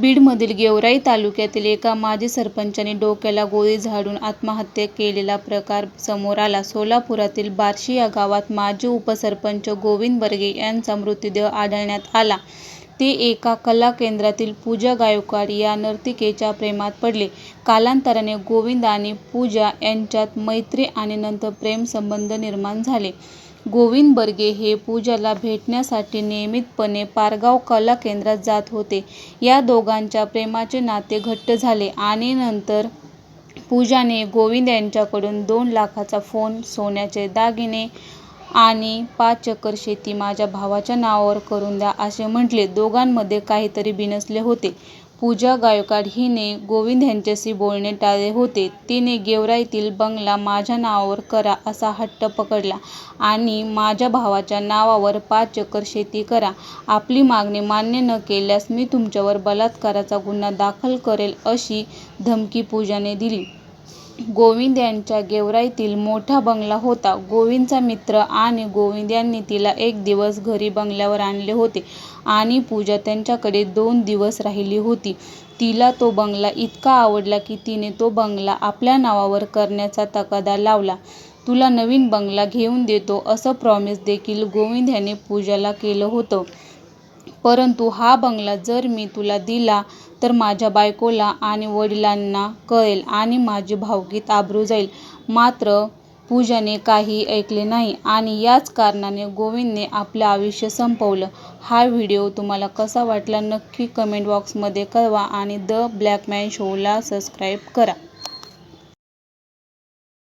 बीडमधील गेवराई तालुक्यातील एका माजी सरपंचाने डोक्याला गोळी झाडून आत्महत्या केलेला प्रकार समोर आला. सोलापुरातील बार्शी या गावात माजी उपसरपंच गोविंद बर्गे यांचा मृतदेह आढळण्यात आला. ते एका कलाकेंद्रातील पूजा गायकवाड या नर्तिकेच्या प्रेमात पडले. कालांतराने गोविंद आणि पूजा यांच्यात मैत्री आणि नंतर प्रेमसंबंध निर्माण झाले. गोविंद बर्गे हे पूजाला भेटण्यासाठी नियमितपणे पारगाव कला केंद्रात जात होते. या दोघांच्या प्रेमाचे नाते घट्ट झाले आणि नंतर पूजाने गोविंद यांच्याकडून दोन लाखाचा फोन, सोन्याचे दागिने आणि पाच एकर शेती माझ्या भावाच्या नावावर करून द्या असे म्हटले. दोघांमध्ये काहीतरी बिनसले होते. पूजा गायकवाड हिने गोविंद यांच्याशी बोलणे टाळले होते. तिने गेवराईतील बंगला माझ्या नावावर करा असा हट्ट पकडला आणि माझ्या भावाच्या नावावर पाच एकर शेती करा. आपली मागणी मान्य न केल्यास मी तुमच्यावर बलात्काराचा गुन्हा दाखल करेल अशी धमकी पूजाने दिली. गोविंद यांच्या गेवराईतील मोठा बंगला होता. गोविंदचा मित्र आणि गोविंद यांनी तिला एक दिवस घरी बंगल्यावर आणले होते आणि पूजा त्यांच्याकडे दोन दिवस राहिली होती. तिला तो बंगला इतका आवडला की तिने तो बंगला आपल्या नावावर करण्याचा तगादा लावला. तुला नवीन बंगला घेऊन देतो असं प्रॉमिस देखील गोविंद यांनी पूजाला केलं होतं. परंतु हा बंगला जर मी तुला दिला तर माझ्या बायकोला आणि वडिलांना कळेल आणि माझी भावकीत आबरू जाईल. मात्र पूजाने काहीही ऐकले नाही आणि याच कारणाने गोविंदने आपलं आयुष्य संपवलं. हा व्हिडिओ तुम्हाला कसा वाटला नक्की कमेंट बॉक्समध्ये कळवा आणि द ब्लॅक मॅन शोला सबस्क्राईब करा.